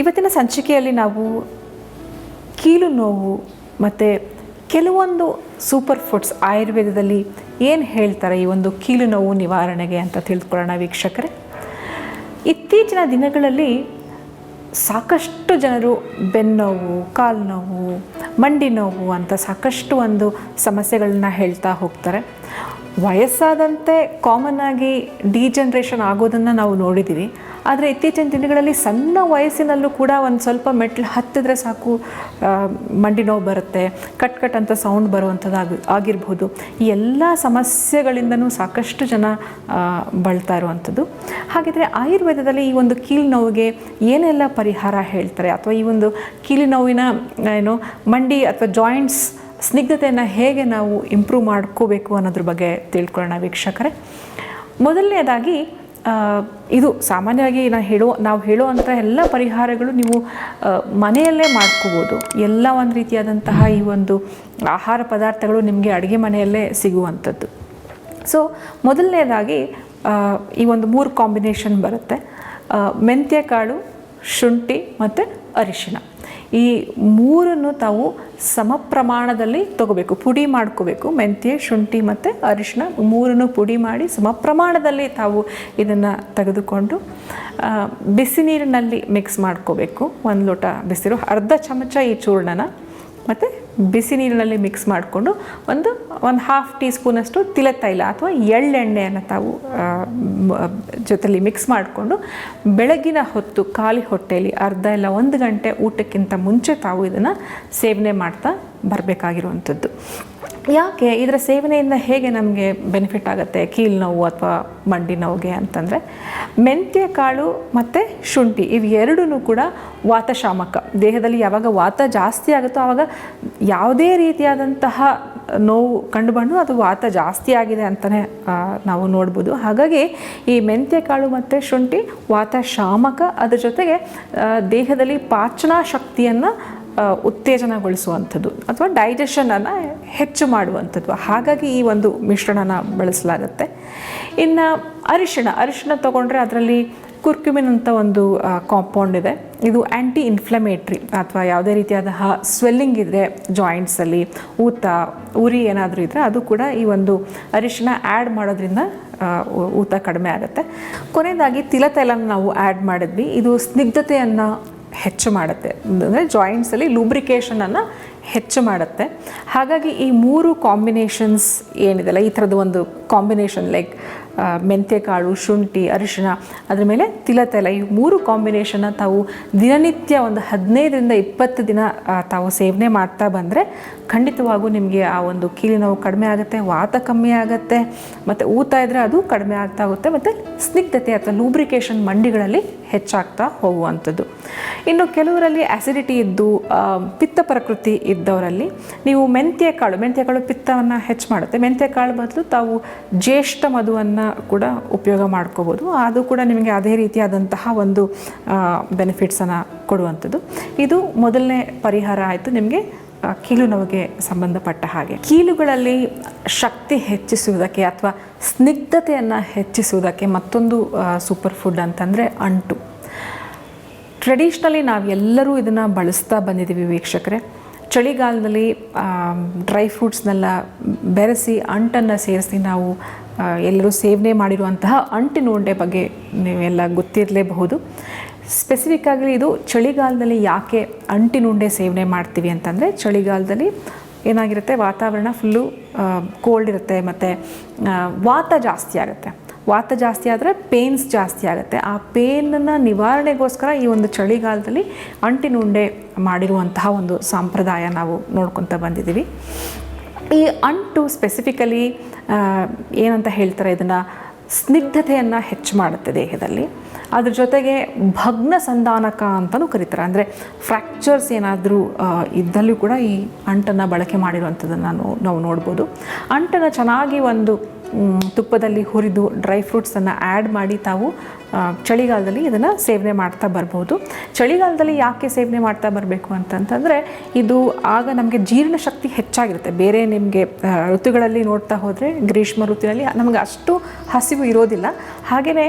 ಇವತ್ತಿನ ಸಂಚಿಕೆಯಲ್ಲಿ ನಾವು ಕೀಲು ನೋವು ಮತ್ತು ಕೆಲವೊಂದು ಸೂಪರ್ ಫುಡ್ಸ್ ಆಯುರ್ವೇದದಲ್ಲಿ ಏನು ಹೇಳ್ತಾರೆ ಈ ಒಂದು ಕೀಲು ನೋವು ನಿವಾರಣೆಗೆ ಅಂತ ತಿಳ್ಕೊಳ್ಳೋಣ ವೀಕ್ಷಕರೇ. ಇತ್ತೀಚಿನ ದಿನಗಳಲ್ಲಿ ಸಾಕಷ್ಟು ಜನರು ಬೆನ್ನೋವು ಕಾಲು ನೋವು, ಮಂಡಿ ನೋವು ಅಂತ ಸಾಕಷ್ಟು ಒಂದು ಸಮಸ್ಯೆಗಳನ್ನ ಹೇಳ್ತಾ ಹೋಗ್ತಾರೆ. ವಯಸ್ಸಾದಂತೆ ಕಾಮನ್ ಆಗಿ ಡಿಜನ್ರೇಷನ್ ಆಗೋದನ್ನು ನಾವು ನೋಡಿದ್ದೀವಿ ಆದರೆ ಇತ್ತೀಚಿನ ದಿನಗಳಲ್ಲಿ ಸಣ್ಣ ವಯಸ್ಸಿನಲ್ಲೂ ಕೂಡ ಒಂದು ಸ್ವಲ್ಪ ಮೆಟ್ಲು ಹತ್ತಿದ್ರೆ ಸಾಕು ಮಂಡಿ ನೋವು ಬರುತ್ತೆ, ಕಟ್ ಕಟ್ ಅಂತ ಸೌಂಡ್ ಬರುವಂಥದ್ದು ಆಗಿ, ಆಗಿರ್ಬೋದು. ಈ ಎಲ್ಲ ಸಮಸ್ಯೆಗಳಿಂದನೂ ಸಾಕಷ್ಟು ಜನ ಬಳ್ತಾ ಇರುವಂಥದ್ದು. ಹಾಗಿದ್ರೆ ಆಯುರ್ವೇದದಲ್ಲಿ ಈ ಒಂದು ಕೀಲು ನೋವಿಗೆ ಏನೆಲ್ಲ ಪರಿಹಾರ ಹೇಳ್ತಾರೆ? ಅಥವಾ ಈ ಒಂದು ಕೀಲು ನೋವಿನ, ಏನು, ಮಂಡಿ ಅಥವಾ ಜಾಯಿಂಟ್ಸ್ ಸ್ನಿಗ್ಧತೆಯನ್ನು ಹೇಗೆ ನಾವು ಇಂಪ್ರೂವ್ ಮಾಡ್ಕೋಬೇಕು ಅನ್ನೋದ್ರ ಬಗ್ಗೆ ತಿಳ್ಕೊಳ್ಳೋಣ ವೀಕ್ಷಕರೇ. ಮೊದಲನೇದಾಗಿ ಇದು ಸಾಮಾನ್ಯವಾಗಿ ನಾನು ಹೇಳೋ, ನಾವು ಹೇಳುವಂಥ ಎಲ್ಲ ಪರಿಹಾರಗಳು ನೀವು ಮನೆಯಲ್ಲೇ ಮಾಡ್ಕೋಬೋದು. ಎಲ್ಲ ಒಂದು ರೀತಿಯಾದಂತಹ ಈ ಒಂದು ಆಹಾರ ಪದಾರ್ಥಗಳು ನಿಮಗೆ ಅಡುಗೆ ಮನೆಯಲ್ಲೇ ಸಿಗುವಂಥದ್ದು. ಸೊ ಮೊದಲನೇದಾಗಿ ಈ ಒಂದು ಮೂರು ಕಾಂಬಿನೇಷನ್ ಬರುತ್ತೆ. ಮೆಂತ್ಯ ಕಾಳು, ಶುಂಠಿ ಮತ್ತು ಅರಿಶಿಣ. ಈ ಮೂರನ್ನು ತಾವು ಸಮ ಪ್ರಮಾಣದಲ್ಲಿ ತಗೋಬೇಕು. ಪುಡಿ ಮಾಡ್ಕೋಬೇಕು. ಮೆಂತ್ಯ, ಶುಂಠಿ ಮತ್ತು ಅರಿಶಿನ ಮೂರನ್ನು ಪುಡಿ ಮಾಡಿ ಸಮ ಪ್ರಮಾಣದಲ್ಲಿ ತಾವು ಇದನ್ನು ತೆಗೆದುಕೊಂಡು ಬಿಸಿ ನೀರಿನಲ್ಲಿ ಮಿಕ್ಸ್ ಮಾಡ್ಕೋಬೇಕು. ಒಂದು ಲೋಟ ಬಿಸಿರು, ಅರ್ಧ ಚಮಚ ಈ ಚೂರ್ಣನ. ಮತ್ತು ಬಿಸಿ ನೀರಿನಲ್ಲಿ ಮಿಕ್ಸ್ ಮಾಡಿಕೊಂಡು ಒಂದು ಒಂದು ಹಾಫ್ ಟೀ ಸ್ಪೂನಷ್ಟು ತಿಲ ಅಥವಾ ಎಳ್ಳೆಣ್ಣೆಯನ್ನು ತಾವು ಜೊತೆಲಿ ಮಿಕ್ಸ್ ಮಾಡಿಕೊಂಡು ಬೆಳಗಿನ ಹೊತ್ತು ಖಾಲಿ ಹೊಟ್ಟೆಯಲ್ಲಿ ಅರ್ಧ ಇಲ್ಲ ಒಂದು ಗಂಟೆ ಊಟಕ್ಕಿಂತ ಮುಂಚೆ ತಾವು ಇದನ್ನು ಸೇವನೆ ಮಾಡ್ತಾ ಬರಬೇಕಾಗಿರುವಂಥದ್ದು. ಯಾಕೆ? ಇದರ ಸೇವನೆಯಿಂದ ಹೇಗೆ ನಮಗೆ ಬೆನಿಫಿಟ್ ಆಗುತ್ತೆ? ಕೀಲು ನೋವು ಅಥವಾ ಮಂಡಿ ನೋವಿಗೆ ಅಂತಂದರೆ ಮೆಂತ್ಯ, ಕಾಳು ಮತ್ತು ಶುಂಠಿ ಇವು ಎರಡೂ ಕೂಡ ವಾತಶಾಮಕ. ದೇಹದಲ್ಲಿ ಯಾವಾಗ ವಾತ ಜಾಸ್ತಿ ಆಗುತ್ತೋ ಆವಾಗ ಯಾವುದೇ ರೀತಿಯಾದಂತಹ ನೋವು ಕಂಡುಬಂದು ಅದು ವಾತ ಜಾಸ್ತಿ ಆಗಿದೆ ಅಂತಲೇ ನಾವು ನೋಡ್ಬೋದು. ಹಾಗಾಗಿ ಈ ಮೆಂತ್ಯ, ಕಾಳು ಮತ್ತು ಶುಂಠಿ, ವಾತ, ಶಾಮಕ ಅದ್ರ ಜೊತೆಗೆ ದೇಹದಲ್ಲಿ ಪಾಚನಾ ಶಕ್ತಿಯನ್ನು ಉತ್ತೇಜನಗೊಳಿಸುವಂಥದ್ದು ಅಥವಾ ಡೈಜೆಷನನ್ನು ಹೆಚ್ಚು ಮಾಡುವಂಥದ್ದು. ಹಾಗಾಗಿ ಈ ಒಂದು ಮಿಶ್ರಣನ ಬಳಸಲಾಗುತ್ತೆ. ಇನ್ನು ಅರಿಶಿಣ ಅರಿಶಿಣ ತಗೊಂಡ್ರೆ ಅದರಲ್ಲಿ ಕುರ್ಕ್ಯುಮಿನ್ ಅಂತ ಒಂದು ಕಾಂಪೌಂಡ್ ಇದೆ. ಇದು ಆ್ಯಂಟಿ ಇನ್ಫ್ಲಮೇಟ್ರಿ ಅಥವಾ ಯಾವುದೇ ರೀತಿಯಾದ ಸ್ವೆಲ್ಲಿಂಗ್ ಇದ್ದರೆ ಜಾಯಿಂಟ್ಸಲ್ಲಿ ಊತ, ಉರಿ ಏನಾದರೂ ಇದ್ದರೆ ಅದು ಕೂಡ ಈ ಒಂದು ಅರಿಶಿನ ಆ್ಯಡ್ ಮಾಡೋದ್ರಿಂದ ಊತ ಕಡಿಮೆ ಆಗುತ್ತೆ. ಕೊನೆಯದಾಗಿ ತಿಲತೈಲನ ನಾವು ಆ್ಯಡ್ ಮಾಡಿದ್ವಿ. ಇದು ಸ್ನಿಗ್ಧತೆಯನ್ನು ಹೆಚ್ಚು ಮಾಡುತ್ತೆ. ಅಂದರೆ ಜಾಯಿಂಟ್ಸಲ್ಲಿ ಲೂಬ್ರಿಕೇಷನನ್ನು ಹೆಚ್ಚು ಮಾಡುತ್ತೆ. ಹಾಗಾಗಿ ಈ ಮೂರು ಕಾಂಬಿನೇಷನ್ಸ್ ಏನಿದೆಲ್ಲ, ಈ ಥರದ ಒಂದು ಕಾಂಬಿನೇಷನ್ ಲೈಕ್ ಮೆಂತ್ಯ ಕಾಳು, ಶುಂಠಿ, ಅರಿಶಿಣ ಅದ್ರ ಮೇಲೆ ತಿಲತೈಲ. ಈ ಮೂರು ಕಾಂಬಿನೇಷನ್ನ ತಾವು ದಿನನಿತ್ಯ ಒಂದು ಹದಿನೈದರಿಂದ ಇಪ್ಪತ್ತು ದಿನ ತಾವು ಸೇವನೆ ಮಾಡ್ತಾ ಬಂದರೆ ಖಂಡಿತವಾಗೂ ನಿಮಗೆ ಆ ಒಂದು ಕೀಲಿ ನೋವು ಕಡಿಮೆ ಆಗುತ್ತೆ, ವಾತ ಕಮ್ಮಿ ಆಗುತ್ತೆ, ಮತ್ತು ಊತ ಇದ್ದರೆ ಅದು ಕಡಿಮೆ ಆಗ್ತಾ ಹೋಗುತ್ತೆ, ಮತ್ತು ಸ್ನಿಗ್ಧತೆ ಅಥವಾ ಲೂಬ್ರಿಕೇಷನ್ ಮಂಡಿಗಳಲ್ಲಿ ಹೆಚ್ಚಾಗ್ತಾ ಹೋಗುವಂಥದ್ದು. ಇನ್ನು ಕೆಲವರಲ್ಲಿ ಆ್ಯಸಿಡಿಟಿ ಇದ್ದು ಪಿತ್ತ ಪ್ರಕೃತಿ ಇದ್ದವರಲ್ಲಿ ನೀವು ಮೆಂತ್ಯ ಕಾಳು ಮೆಂತ್ಯ ಕಾಳು ಪಿತ್ತವನ್ನು ಹೆಚ್ಚು ಮಾಡುತ್ತೆ. ಮೆಂತ್ಯ ಕಾಳು ಬದಲು ತಾವು ಜ್ಯೇಷ್ಠ ಮಧುವನ್ನು ಕೂಡ ಉಪಯೋಗ ಮಾಡ್ಕೋಬೋದು. ಅದು ಕೂಡ ನಿಮಗೆ ಅದೇ ರೀತಿಯಾದಂತಹ ಒಂದು ಬೆನಿಫಿಟ್ಸನ್ನು ಕೊಡುವಂಥದ್ದು. ಇದು ಮೊದಲನೇ ಪರಿಹಾರ ಆಯಿತು ನಿಮಗೆ. ಕೀಲು ನೋವಿಗೆ ಸಂಬಂಧಪಟ್ಟ ಹಾಗೆ. ಕೀಲುಗಳಲ್ಲಿ ಶಕ್ತಿ ಹೆಚ್ಚಿಸುವುದಕ್ಕೆ ಅಥವಾ ಸ್ನಿಗ್ಧತೆಯನ್ನು ಹೆಚ್ಚಿಸುವುದಕ್ಕೆ ಮತ್ತೊಂದು ಸೂಪರ್ ಫುಡ್ ಅಂತಂದರೆ ಅಂಟು. ಟ್ರೆಡಿಷ್ನಲಿ ನಾವೆಲ್ಲರೂ ಇದನ್ನು ಬಳಸ್ತಾ ಬಂದಿದ್ದೀವಿ ವೀಕ್ಷಕರೇ. ಚಳಿಗಾಲದಲ್ಲಿ ಡ್ರೈ ಫ್ರೂಟ್ಸ್ನೆಲ್ಲ ಬೆರೆಸಿ ಅಂಟನ್ನು ಸೇರಿಸಿ ನಾವು ಎಲ್ಲರೂ ಸೇವನೆ ಮಾಡಿರುವಂತಹ ಅಂಟಿನ ಉಂಡೆ ಬಗ್ಗೆ ನೀವೆಲ್ಲ ಗೊತ್ತಿರಲೇಬಹುದು. ಸ್ಪೆಸಿಫಿಕ್ ಆಗಿ ಇದು ಚಳಿಗಾಲದಲ್ಲಿ ಯಾಕೆ ಅಂಟಿನುಂಡೆ ಸೇವನೆ ಮಾಡ್ತೀವಿ ಅಂತಂದರೆ ಚಳಿಗಾಲದಲ್ಲಿ ಏನಾಗಿರುತ್ತೆ, ವಾತಾವರಣ ಫುಲ್ಲು ಕೋಲ್ಡ್ ಇರುತ್ತೆ ಮತ್ತು ವಾತ ಜಾಸ್ತಿ ಆಗುತ್ತೆ. ವಾತ ಜಾಸ್ತಿ ಆದರೆ ಪೇನ್ಸ್ ಜಾಸ್ತಿ ಆಗುತ್ತೆ. ಆ ಪೇನನ್ನು ನಿವಾರಣೆಗೋಸ್ಕರ ಈ ಒಂದು ಚಳಿಗಾಲದಲ್ಲಿ ಅಂಟಿನುಂಡೆ ಮಾಡಿರುವಂತಹ ಒಂದು ಸಂಪ್ರದಾಯ ನಾವು ನೋಡ್ಕೊತ ಬಂದಿದ್ದೀವಿ. ಈ ಅಂಟು ಸ್ಪೆಸಿಫಿಕಲಿ ಏನಂತ ಹೇಳ್ತಾರೆ, ಇದನ್ನು ಸ್ನಿಗ್ಧತೆಯನ್ನು ಹೆಚ್ಚು ಮಾಡುತ್ತೆ ದೇಹದಲ್ಲಿ. ಅದ್ರ ಜೊತೆಗೆ ಭಗ್ನ ಸಂಧಾನಕ ಅಂತಲೂ ಕರೀತಾರೆ. ಅಂದರೆ ಫ್ರ್ಯಾಕ್ಚರ್ಸ್ ಏನಾದರೂ ಇದ್ದಲ್ಲೂ ಕೂಡ ಈ ಅಂಟನ್ನು ಬಳಕೆ ಮಾಡಿರುವಂಥದ್ದನ್ನು ನಾವು ನೋಡ್ಬೋದು. ಅಂಟನ್ನು ಚೆನ್ನಾಗಿ ಒಂದು ತುಪ್ಪದಲ್ಲಿ ಹುರಿದು ಡ್ರೈ ಫ್ರೂಟ್ಸನ್ನು ಆ್ಯಡ್ ಮಾಡಿ ತಾವು ಚಳಿಗಾಲದಲ್ಲಿ ಇದನ್ನು ಸೇವನೆ ಮಾಡ್ತಾ ಬರ್ಬೋದು. ಚಳಿಗಾಲದಲ್ಲಿ ಯಾಕೆ ಸೇವನೆ ಮಾಡ್ತಾ ಬರಬೇಕು ಅಂತಂತಂದರೆ, ಇದು ಆಗ ನಮಗೆ ಜೀರ್ಣಶಕ್ತಿ ಹೆಚ್ಚಾಗಿರುತ್ತೆ. ಬೇರೆ ನಿಮಗೆ ಋತುಗಳಲ್ಲಿ ನೋಡ್ತಾ ಹೋದರೆ, ಗ್ರೀಷ್ಮ ಋತುವಿನಲ್ಲಿ ನಮಗೆ ಅಷ್ಟು ಹಸಿವು ಇರೋದಿಲ್ಲ. ಹಾಗೆಯೇ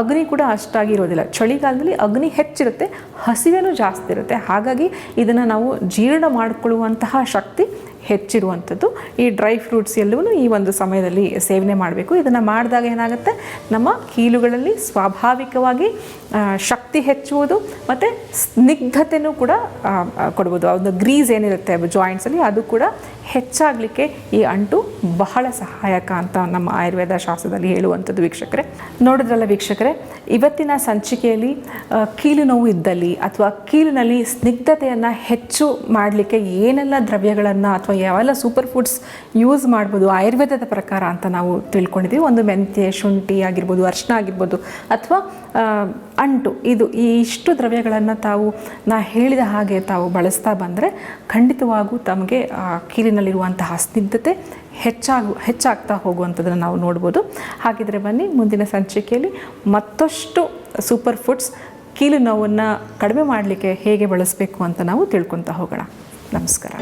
ಅಗ್ನಿ ಕೂಡ ಅಷ್ಟಾಗಿ ಇರೋದಿಲ್ಲ. ಚಳಿಗಾಲದಲ್ಲಿ ಅಗ್ನಿ ಹೆಚ್ಚಿರುತ್ತೆ, ಹಸಿವೇನೂ ಜಾಸ್ತಿ ಇರುತ್ತೆ. ಹಾಗಾಗಿ ಇದನ್ನು ನಾವು ಜೀರ್ಣ ಮಾಡಿಕೊಳ್ಳುವಂತಹ ಶಕ್ತಿ ಹೆಚ್ಚಿರುವಂಥದ್ದು. ಈ ಡ್ರೈ ಫ್ರೂಟ್ಸ್ ಎಲ್ಲವೂ ಈ ಒಂದು ಸಮಯದಲ್ಲಿ ಸೇವನೆ ಮಾಡಬೇಕು. ಇದನ್ನು ಮಾಡಿದಾಗ ಏನಾಗುತ್ತೆ? ನಮ್ಮ ಕೀಲುಗಳಲ್ಲಿ ಸ್ವಾಭಾವಿಕವಾಗಿ ಶಕ್ತಿ ಹೆಚ್ಚುವುದು ಮತ್ತು ಸ್ನಿಗ್ಧತೆಯೂ ಕೂಡ ಕೊಡ್ಬೋದು. ಒಂದು ಗ್ರೀಸ್ ಏನಿರುತ್ತೆ ಜಾಯಿಂಟ್ಸಲ್ಲಿ, ಅದು ಕೂಡ ಹೆಚ್ಚಾಗಲಿಕ್ಕೆ ಈ ಅಂಟು ಬಹಳ ಸಹಾಯಕ ಅಂತ ನಮ್ಮ ಆಯುರ್ವೇದ ಶಾಸ್ತ್ರದಲ್ಲಿ ಹೇಳುವಂಥದ್ದು ವೀಕ್ಷಕರೇ. ನೋಡಿದ್ರಲ್ಲ ವೀಕ್ಷಕರೇ, ಇವತ್ತಿನ ಸಂಚಿಕೆಯಲ್ಲಿ ಕೀಲು ನೋವು ಇದ್ದಲ್ಲಿ ಅಥವಾ ಕೀಲಿನಲ್ಲಿ ಸ್ನಿಗ್ಧತೆಯನ್ನು ಹೆಚ್ಚು ಮಾಡಲಿಕ್ಕೆ ಏನೆಲ್ಲ ದ್ರವ್ಯಗಳನ್ನು ಅಥವಾ ಯಾವೆಲ್ಲ ಸೂಪರ್ ಫುಡ್ಸ್ ಯೂಸ್ ಮಾಡ್ಬೋದು, ಆಯುರ್ವೇದದ ಪ್ರಕಾರ ಅಂತ ನಾವು ತಿಳ್ಕೊಂಡಿದ್ದೀವಿ. ಒಂದು ಮೆಂತ್ಯ, ಶುಂಠಿ ಆಗಿರ್ಬೋದು ಅರಿಶಿನ ಆಗಿರ್ಬೋದು, ಅಥವಾ ಅಂಟು. ಇದು ಈ ಇಷ್ಟು ದ್ರವ್ಯಗಳನ್ನು ತಾವು, ನಾ ಹೇಳಿದ ಹಾಗೆ ತಾವು ಬಳಸ್ತಾ ಬಂದರೆ ಖಂಡಿತವಾಗೂ ತಮಗೆ ಕೀಲಿನಲ್ಲಿರುವಂತಹ ಸ್ನಿಗ್ಧತೆ ಹೆಚ್ಚಾಗು, ಹೆಚ್ಚಾಗ್ತಾ ಹೋಗುವಂಥದ್ದನ್ನು ನಾವು ನೋಡ್ಬೋದು. ಹಾಗಿದ್ರೆ ಬನ್ನಿ, ಮುಂದಿನ ಸಂಚಿಕೆಯಲ್ಲಿ ಮತ್ತಷ್ಟು ಸೂಪರ್ ಫುಡ್ಸ್ ಕೀಲು ನೋವನ್ನು ಕಡಿಮೆ ಮಾಡಲಿಕ್ಕೆ ಹೇಗೆ ಬಳಸಬೇಕು ಅಂತ ನಾವು ತಿಳ್ಕೊತಾ ಹೋಗೋಣ. ನಮಸ್ಕಾರ.